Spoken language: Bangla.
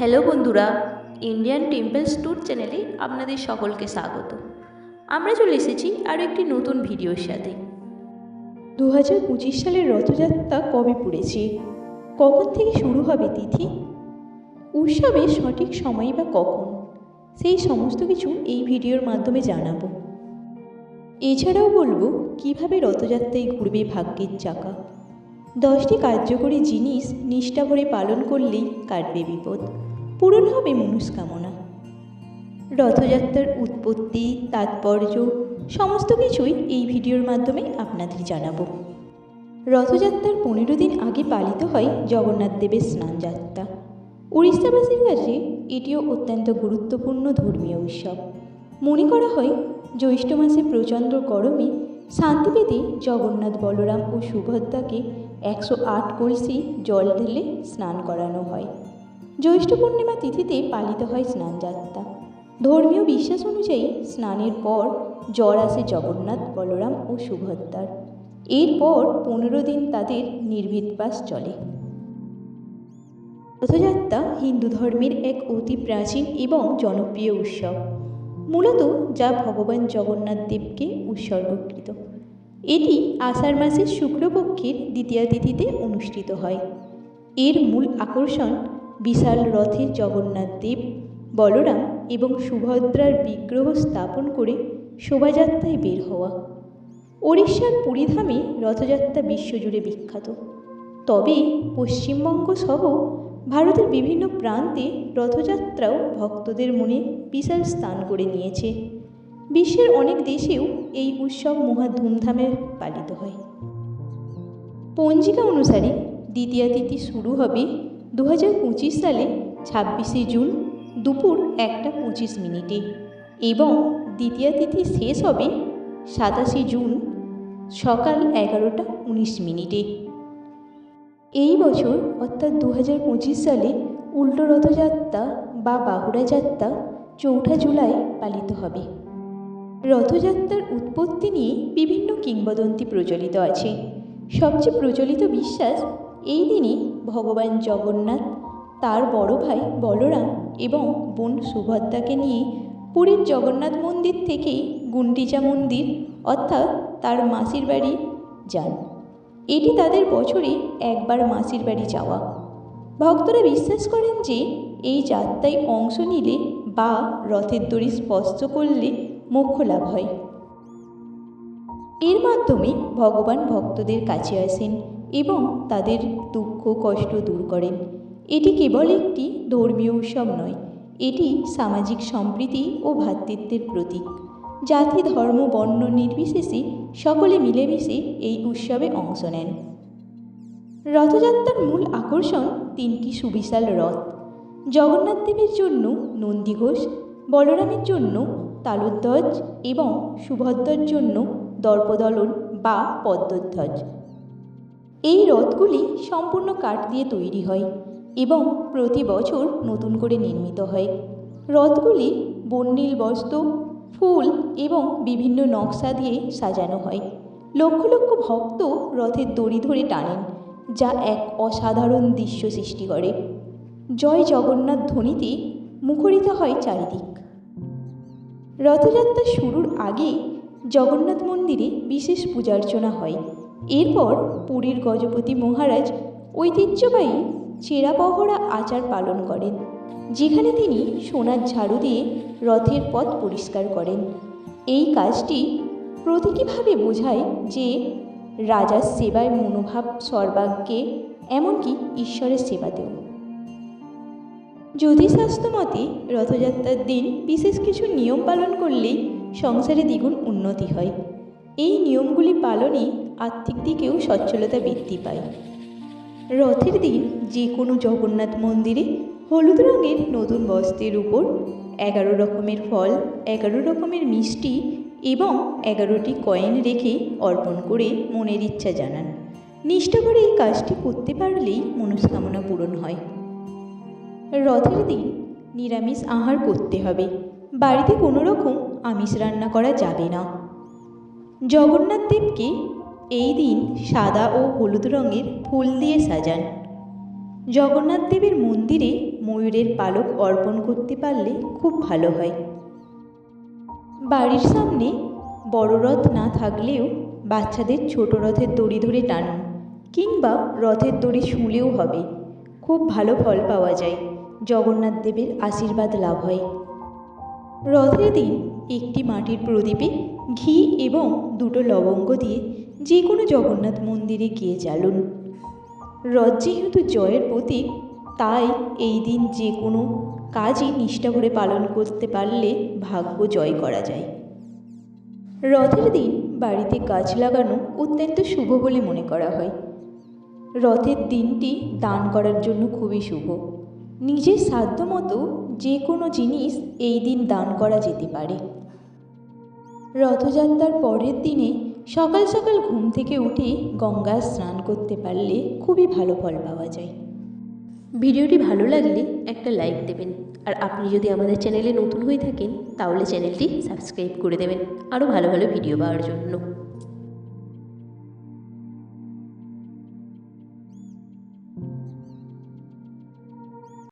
হ্যালো বন্ধুরা ইন্ডিয়ান টেম্পলস ট্যুর চ্যানেলে আপনাদের সকলকে স্বাগত। আমরা চলে এসেছি আরও একটি নতুন ভিডিওর সাথে। দু হাজার পঁচিশ সালের রথযাত্রা কবে পড়েছে? কখন থেকে শুরু হবে তিথি? উৎসবের সঠিক সময় বা কখন? সেই সমস্ত কিছু এই ভিডিওর মাধ্যমে জানাব। এছাড়াও বলব, কীভাবে রথযাত্রায় ঘুরবে ভাগ্যের চাকা? দশটি কার্যকরী জিনিস নিষ্ঠা ভরে পালন করলেই কাটবে বিপদ। পূরণ হবে মনস্কামনা। রথযাত্রার উৎপত্তি, তাৎপর্য, সমস্ত কিছুই এই ভিডিওর মাধ্যমে আপনাদের জানাব। রথযাত্রার পনেরো দিন আগে পালিত হয় জগন্নাথ দেবের স্নানযাত্রা। উড়িষ্যাবাসীর কাছে এটিও অত্যন্ত গুরুত্বপূর্ণ ধর্মীয় উৎসব। মনে করা হয়, জ্যৈষ্ঠ মাসে প্রচণ্ড গরমে শান্তি পেতে জগন্নাথ বলরাম ও সুভদ্রাকে একশো আট কলসি জল ঢেলে স্নান করানো হয়। জ্যৈষ্ঠ পূর্ণিমা তিথিতে পালিত হয় স্নানযাত্রা। ধর্মীয় বিশ্বাস অনুযায়ী স্নানের পর জ্বর আসে জগন্নাথ, বলরাম ও সুভদ্রার। এরপর পনেরো দিন তাদের নির্ভীতবাস চলে। রথযাত্রা হিন্দু ধর্মের এক অতি প্রাচীন এবং জনপ্রিয় উৎসব। মূলত যা ভগবান জগন্নাথ দেবকে উৎসর্গকৃত। এটি আষাঢ় মাসের শুক্লপক্ষের দ্বিতীয়া তিথিতে অনুষ্ঠিত হয়। এর মূল আকর্ষণ বিশাল রথে জগন্নাথ দেব, বলরাম এবং সুভদ্রার বিগ্রহ স্থাপন করে শোভাযাত্রায় বের হওয়া। ওড়িশার পুরীধামে রথযাত্রা বিশ্বজুড়ে বিখ্যাত। তবে পশ্চিমবঙ্গ সহ ভারতের বিভিন্ন প্রান্তে রথযাত্রাও ভক্তদের মনে বিশাল স্থান করে নিয়েছে। বিশ্বের অনেক দেশেও এই উৎসব মহা ধুমধামে পালিত হয়। পঞ্জিকা অনুসারে দ্বিতীয়া তিথি শুরু হবে দু সালে ছাব্বিশে জুন দুপুর একটা পঁচিশ মিনিটে এবং দ্বিতীয়া তিথি শেষ হবে সাতাশে জুন সকাল এগারোটা উনিশ মিনিটে। এই বছর অর্থাৎ দু হাজার পঁচিশ সালে উল্টো রথযাত্রা বা বাহুড়া যাত্রা চৌঠা জুলাই পালিত হবে। রথযাত্রার উৎপত্তি নিয়ে বিভিন্ন কিংবদন্তি প্রচলিত আছে। সবচেয়ে প্রচলিত বিশ্বাস এই দিনে ভগবান জগন্নাথ, তার বড় ভাই বলরাম এবং বোন সুভদ্রাকে নিয়ে পুরীর জগন্নাথ মন্দির থেকে গুন্ডিচা মন্দির অর্থাৎ তার মাসির বাড়ি যান। এটি তাদের বছরে একবার মাসির বাড়ি যাওয়া। ভক্তরা বিশ্বাস করেন যে এই যাত্রায় অংশ নিলে বা রথের দড়ি স্পর্শ করলে মোক্ষ লাভ হয়। এর মাধ্যমে ভগবান ভক্তদের কাছে আসেন। এবং তাদের দুঃখ, কষ্ট দূর করেন। এটি কেবল একটি ধর্মীয় উৎসব নয়, এটি সামাজিক সম্প্রীতি ও ভ্রাতৃত্বের প্রতীক। জাতি, ধর্ম, বর্ণ নির্বিশেষে সকলে মিলেমিশে এই উৎসবে অংশ নেন। রথযাত্রার মূল আকর্ষণ তিনটি সুবিশাল রথ। জগন্নাথ দেবের জন্য নন্দীঘোষ বলরামের জন্য তালোধ্বজ এবং সুভদ্রার জন্য দর্পদলন বা পদ্মধ্বজ। এই রথগুলি সম্পূর্ণ কাঠ দিয়ে তৈরি হয় এবং প্রতি বছর নতুন করে নির্মিত হয়। রথগুলি বর্ণিল বস্ত্র, ফুল এবং বিভিন্ন নকশা দিয়ে সাজানো হয়। লক্ষ লক্ষ ভক্ত রথের দড়ি ধরে টানেন, যা এক অসাধারণ দৃশ্য সৃষ্টি করে। জয় জগন্নাথ ধ্বনিতে মুখরিত হয় চারিদিক। রথযাত্রা শুরুর আগে জগন্নাথ মন্দিরে বিশেষ পূজার্চনা হয়। এরপর পুরীর গজপতি মহারাজ ঐতিহ্যবাহী চেরাপহরা আচার পালন করেন, যেখানে তিনি সোনার ঝাড়ু দিয়ে রথের পথ পরিষ্কার করেন। এই কাজটি প্রতীকীভাবে বোঝায় যে রাজার সেবায় মনোভাব সর্বাগ্যে, এমনকি ঈশ্বরের সেবাতেও। জ্যোতিষশাস্ত্র মতে রথযাত্রার দিন বিশেষ কিছু নিয়ম পালন করলেই সংসারে দ্বিগুণ উন্নতি হয়। এই নিয়মগুলি পালনে আর্থিক দিকেও সচ্ছলতা বৃদ্ধি পায়। রথের দিন যে কোনো জগন্নাথ মন্দিরে হলুদ রঙের নতুন বস্ত্রের উপর এগারো রকমের ফল, এগারো রকমের মিষ্টি এবং এগারোটি কয়েন রেখে অর্পণ করে মনের ইচ্ছা জানান। নিষ্ঠা করে এই কাজটি করতে পারলেই মনস্কামনা পূরণ হয়। রথের দিন নিরামিষ আহার করতে হবে। বাড়িতে কোনো রকম আমিষ রান্না করা যাবে না। জগন্নাথ দেবকে এই দিন সাদা ও হলুদ রঙের ফুল দিয়ে সাজান। জগন্নাথ দেবের মন্দিরে ময়ূরের পালক অর্পণ করতে পারলে খুব ভালো হয়। বাড়ির সামনে বড় রথ না থাকলেও বাচ্চাদের ছোট রথের দড়ি ধরে টানুন কিংবা রথের দড়ি শুলেও হবে। খুব ভালো ফল পাওয়া যায়। জগন্নাথ দেবের আশীর্বাদ লাভ হয়। রথের দিন একটি মাটির প্রদীপে ঘি এবং দুটো লবঙ্গ দিয়ে যে কোনো জগন্নাথ মন্দিরে গিয়ে জ্বালুন। রথ যেহেতু জয়ের প্রতীক, তাই এই দিন যে কোনো কাজই নিষ্ঠা করে পালন করতে পারলে ভাগ্য জয় করা যায়। রথের দিন বাড়িতে গাছ লাগানো অত্যন্ত শুভ বলে মনে করা হয়। রথের দিনটি দান করার জন্য খুবই শুভ। নিজের সাধ্য মতো যে কোনো জিনিস এই দিন দান করা যেতে পারে। রথযাত্রার পরের দিনে সকাল সকাল ঘুম থেকে উঠে গঙ্গা স্নান করতে পারলে খুবই ভালো ফল পাওয়া যায়। ভিডিওটি ভালো লাগলে একটা লাইক দেবেন। আর আপনি যদি আমাদের চ্যানেলে নতুন হয়ে থাকেন, তাহলে চ্যানেলটি সাবস্ক্রাইব করে দেবেন। আরও ভালো ভালো ভিডিও পাওয়ার জন্য।